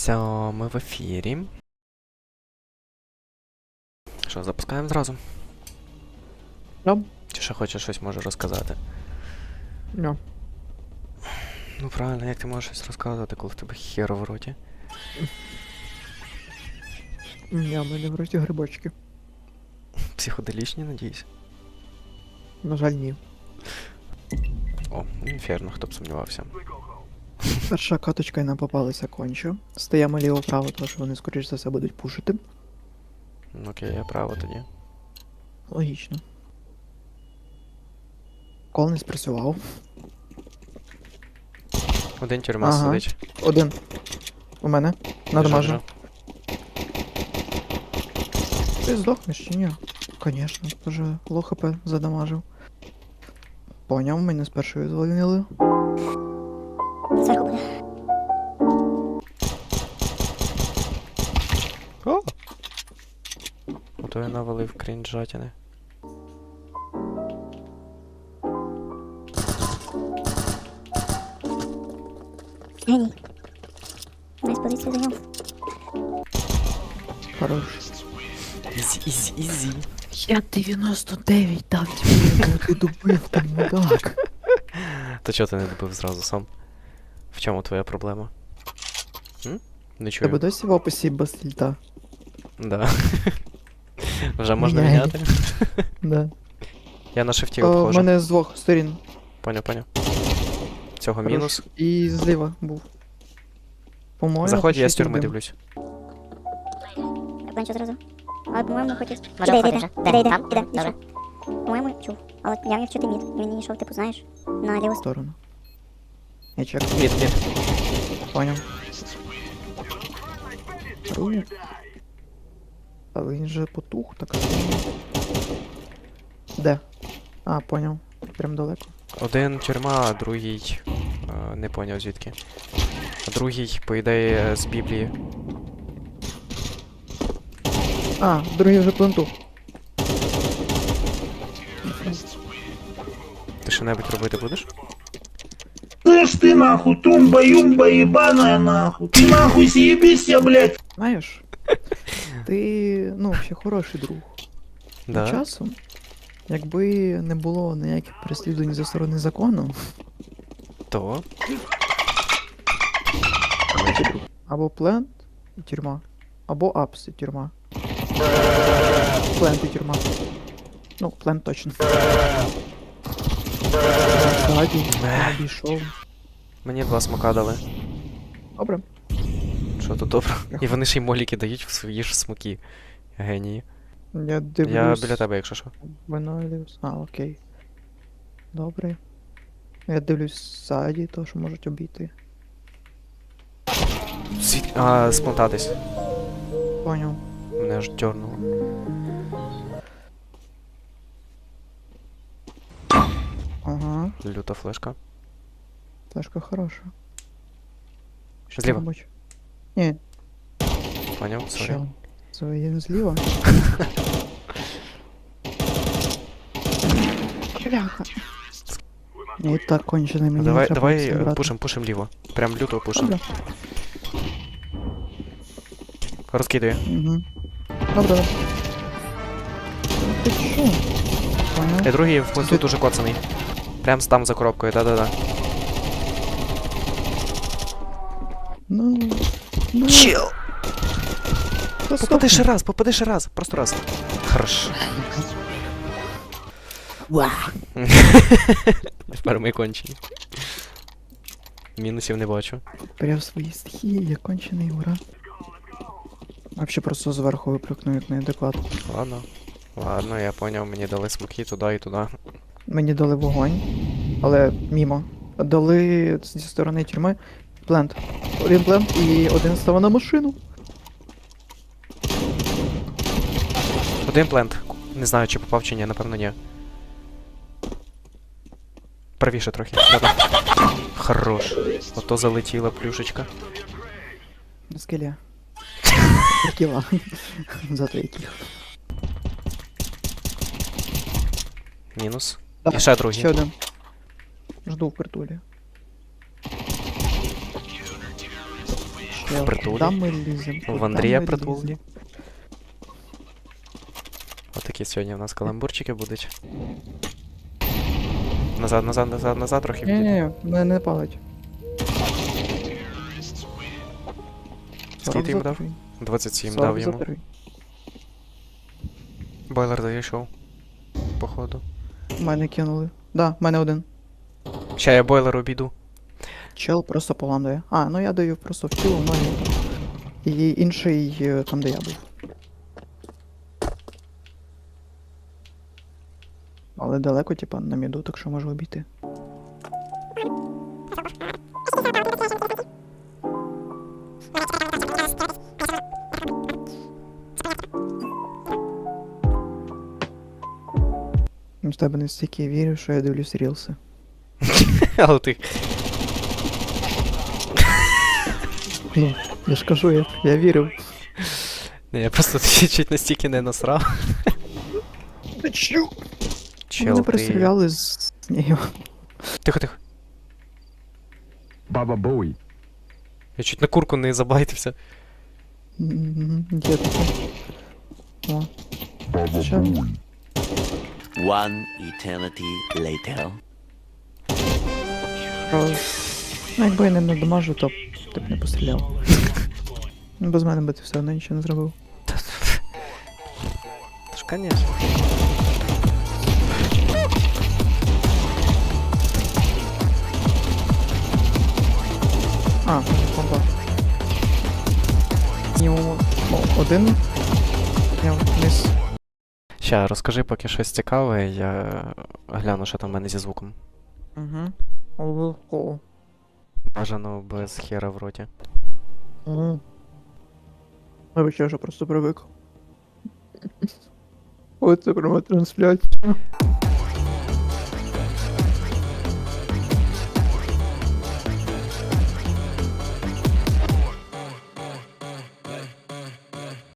Все, ми в ефірі. Що, запускаємо зразу? Да. Чи ще хочеш щось може розказати? Да. Ну правильно, як ти можеш щось розказувати, коли в тебе херо в роті? Я в мене в роті грибочки. Психоделічні, надіюсь. На жаль, ні. О, інферно, хто б сумнівався. Перша каточка і нам попалася конче. Стоїмо ліво-право, тому що вони, скоріш за все, будуть пушити. Окей, я право тоді. Логічно. Кол не спрацював. Один тюрма Ага. сидить. Один. У мене. Надамажу. Ти здохнеш чи ні? Конечно, вже лох хп задамажив. Поняв, мене з першої звольнили. Ото я навалив крінжатіни. Геній. Найс позицію зайняв. Хорош. Ізі, ізі, ізі. Я 99 дав тобі, ти добив там мудак. То чого ти не добив зразу сам? В чому твоя проблема? М? Не чую. Тебе досі в описі басильта? Да. Вже можна Міняй. міняти. Да. Я на шифті О, в обходжу. мене з двох сторін. Поняв, поняв. Цього мінус. І зліва був. По-моєму. Заходь, я з тюрми дивлюсь. Бенчу зразу. Але, по-моєму, хоч і... Може, Іде, іде, виходить іде. Іде, іде, Там? іде, Добре. По-моєму, чув. Але я міг чути мід. Він йшов, типу, знаєш, на ліву сторону. Я чек, Мід, мід. поняв. Ру. А він же потух, так. Де? А, поняв. Прям далеко. Один тюрма, а другий. е, не поняв звідки. А другий, по ідеї, з Біблії. А, другий вже пленту. Ти що-небудь робити будеш? Слышь ты нахуй, тумба-юмба ебаная нахуй. Ты нахуй съебись, блядь. Знаєш? Ти, ну, ще хороший друг. Да. Часом, якби не було ніяких переслідувань зі сторони закону, То. або плент і тюрма, або апс і тюрма. Плент і тюрма. Ну, плент точно. Ззаді, обійшов. Мені два смака дали. Добре. Що то добре. І вони ще й моліки дають в свої ж смаки. Генії. Я дивлюсь. Я біля тебе, якщо що. Виноліус. А, окей. Добре. Я дивлюсь ззаді, то що можуть обійти. Звід... А, сплантатись. Поняв. Мене аж дьорнуло. Ага, Люта флешка. флешка хороша. Що Зліва. робоче? Ні, Поняв? Сорі. що? Своє зліва. Бляха. Ні, так кончений мені. Давай, треба давай все е, брати. пушим, пушим ліво. Прям люто пушим. Добре. Розкидує. Угу. Добре, добре. Ну Ти що? Поняв? І другий в пленту дуже коцаний. Прям там за коробкою, да-да-да. Ну. Ну. Чил! та Попади ще раз, попади ще раз, просто раз. Хорош. Тепер ми кончені. Мінусів не бачу. Прям свої стихії, я кончений, ура. Вообще просто зверху виплюкну як неадекват. Ладно. Ладно, я поняв, мені дали смоки туди і туди. Мені дали вогонь, але мімо. Дали зі сторони тюрми плент. Один плент і один став на машину. Один плент. Не знаю, чи попав чи ні, напевно ні. Правіше трохи. Да-да. Хорош. Ото залетіла плюшечка. На скелі. Кіла. Зато яких. Мінус. Да, І ще другий. Ще один. Жду в притулі. Я- притулі? Куди ми лізем? В Андрія притулі. Отакі сьогодні у нас каламбурчики будуть. Назад, назад, назад, назад трохи Ні, відійди. ні, ні, мене не палить. Скільки ти йому дав? 27 Сорок дав йому. Бойлер зайшов. Походу. Мене кинули. Да, мене один. Ща я бойлер обійду. Чел просто поламдає. А, ну я даю просто в тіло, в ноги. І інший е, там, де я був. Але далеко, типа, на міду, так що можу обійти. В тебе настільки вірю, що я дивлюсь рілси. Але ти. Ну, я ж кажу, я, я вірив. Не, я просто тоді чуть настільки не насрав. Чел, Вони ти... перестріляли з, з нею. Тихо, тихо. Baba Booey. Я чуть на курку не забайтився. М, Є таке. О, Що? Booey. One eternity later. Ну, якби я не надамажу, то ти б не постріляв. Ну, Без мене би ти все одно нічого не зробив. Та ж, конечно. А, бомба. Мінімум один. Я вниз. Ща, розкажи поки щось цікаве, я гляну, що там в мене зі звуком. Угу. Бажано без хера в роті. Угу. Вибач, я вже просто привик. Оце прямо трансляція.